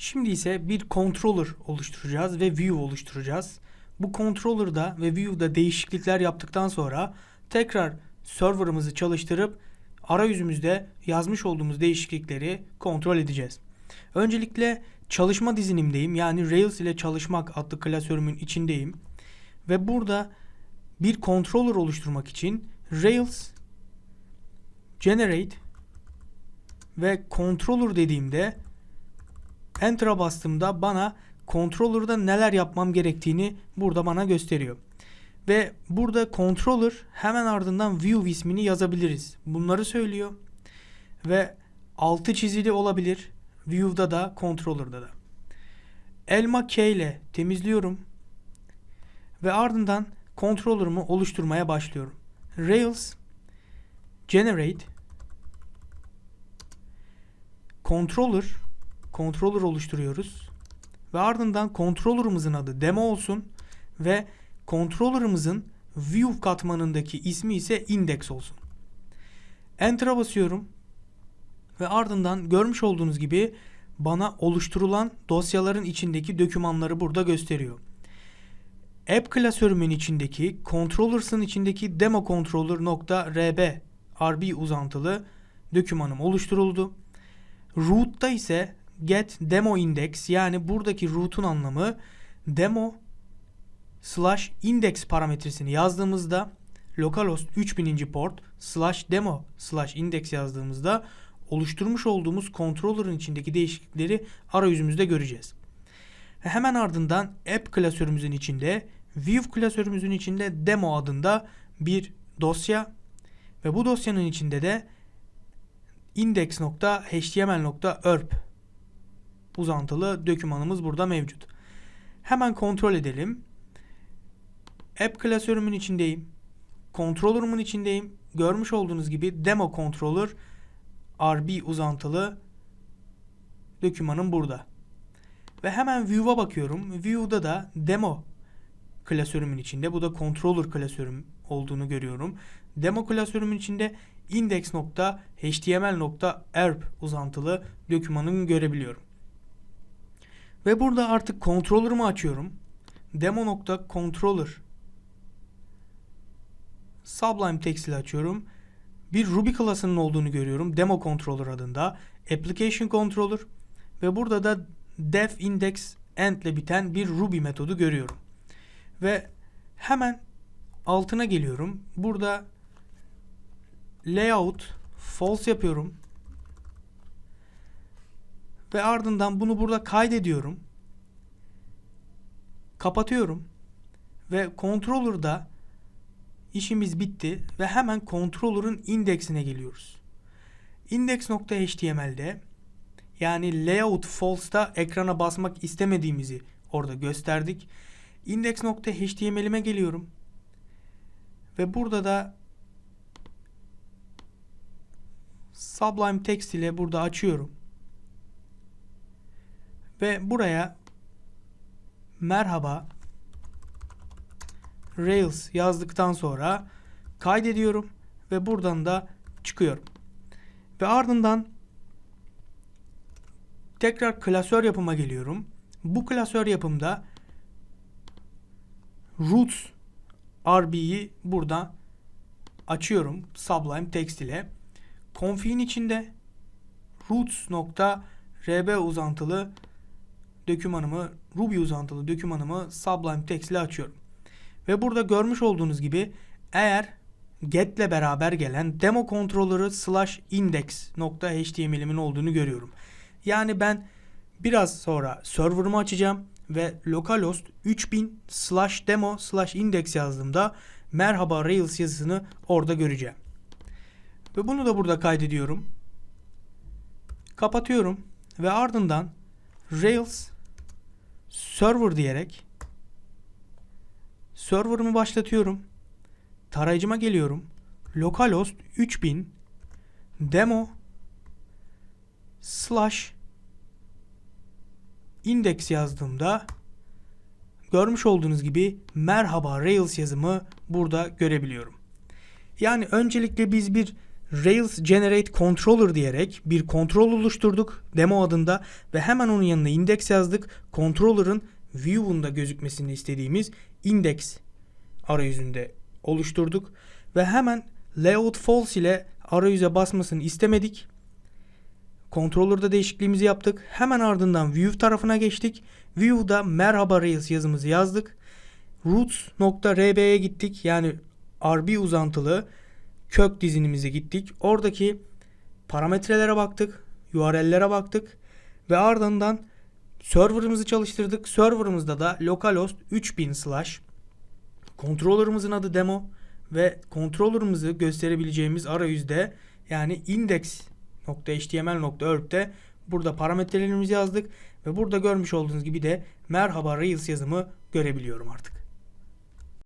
Şimdi ise bir controller oluşturacağız ve view oluşturacağız. Bu controller'da ve view'da değişiklikler yaptıktan sonra tekrar server'ımızı çalıştırıp arayüzümüzde yazmış olduğumuz değişiklikleri kontrol edeceğiz. Öncelikle çalışma dizinimdeyim. Yani Rails ile çalışmak adlı klasörümün içindeyim. Ve burada bir controller oluşturmak için Rails generate ve controller dediğimde Enter'a bastığımda bana controller'da neler yapmam gerektiğini burada bana gösteriyor. Ve burada controller hemen ardından view ismini yazabiliriz. Bunları söylüyor. Ve altı çizili olabilir. View'da da controller'da da. Elma K ile temizliyorum. Ve ardından controller'ımı oluşturmaya başlıyorum. Rails generate controller controller oluşturuyoruz. Ve ardından controller'ımızın adı demo olsun ve controller'ımızın view katmanındaki ismi ise index olsun. Enter'a basıyorum ve ardından görmüş olduğunuz gibi bana oluşturulan dosyaların içindeki dokümanları burada gösteriyor. App klasörümün içindeki controllers'ın içindeki demo controller.rb RB uzantılı dokümanım oluşturuldu. Root'ta ise get demo index yani buradaki root'un anlamı demo slash index parametresini yazdığımızda localhost 3000. port slash demo slash index yazdığımızda oluşturmuş olduğumuz controller'ın içindeki değişiklikleri arayüzümüzde göreceğiz. Hemen ardından app klasörümüzün içinde view klasörümüzün içinde demo adında bir dosya ve bu dosyanın içinde de index.html.örp uzantılı dokümanımız burada mevcut. Hemen kontrol edelim. App klasörümün içindeyim. Controller'ımın içindeyim. Görmüş olduğunuz gibi demo controller RB uzantılı dokümanım burada. Ve hemen view'a bakıyorum. View'da da demo klasörümün içinde. Bu da controller klasörüm olduğunu görüyorum. Demo klasörümün içinde index.html.erp uzantılı dokümanını görebiliyorum. Ve burada artık controller'ımı açıyorum. Demo.controller Sublime Text ile açıyorum. Bir Ruby klasının olduğunu görüyorum. Demo Controller adında. Application Controller ve burada da def index end ile biten bir Ruby metodu görüyorum. Ve hemen altına geliyorum. Burada layout false yapıyorum. Ve ardından bunu burada kaydediyorum. Kapatıyorum. Ve controller'da işimiz bitti ve hemen controller'ın indeksine geliyoruz. Index.html'de yani layout false'da ekrana basmak istemediğimizi orada gösterdik. Index.html'ime geliyorum. Ve burada da Sublime Text ile burada açıyorum. Ve buraya merhaba Rails yazdıktan sonra kaydediyorum ve buradan da çıkıyorum. Ve ardından tekrar klasör yapıma geliyorum. Bu klasör yapımda roots RB'yi burada açıyorum Sublime Text ile. Config'in içinde roots.rb uzantılı dokümanımı, Ruby uzantılı dokümanımı Sublime Text ile açıyorum. Ve burada görmüş olduğunuz gibi eğer get ile beraber gelen demo controller'ı slash index nokta html'imin olduğunu görüyorum. Yani ben biraz sonra server'ımı açacağım ve localhost 3000 slash demo slash index yazdığımda merhaba Rails yazısını orada göreceğim. Ve bunu da burada kaydediyorum. Kapatıyorum ve ardından Rails server diyerek server'ımı başlatıyorum. Tarayıcıma geliyorum. Localhost 3000 demo slash index yazdığımda görmüş olduğunuz gibi merhaba Rails yazımı burada görebiliyorum. Yani öncelikle biz bir Rails Generate Controller diyerek bir kontrol oluşturduk demo adında ve hemen onun yanına index yazdık. Controller'ın view'unda gözükmesini istediğimiz index arayüzünde oluşturduk ve hemen layout false ile arayüze basmasını istemedik. Controller'da değişikliğimizi yaptık. Hemen ardından view tarafına geçtik. View'da merhaba Rails yazımızı yazdık. Roots.rb'ye gittik. Yani RB uzantılı kök dizinimize gittik. Oradaki parametrelere baktık. URL'lere baktık. Ve ardından server'ımızı çalıştırdık. Server'ımızda da localhost 3000 slash controller'ımızın adı demo ve controller'ımızı gösterebileceğimiz arayüzde yani index.html.org'de burada parametrelerimizi yazdık ve burada görmüş olduğunuz gibi de merhaba Rails yazımı görebiliyorum artık.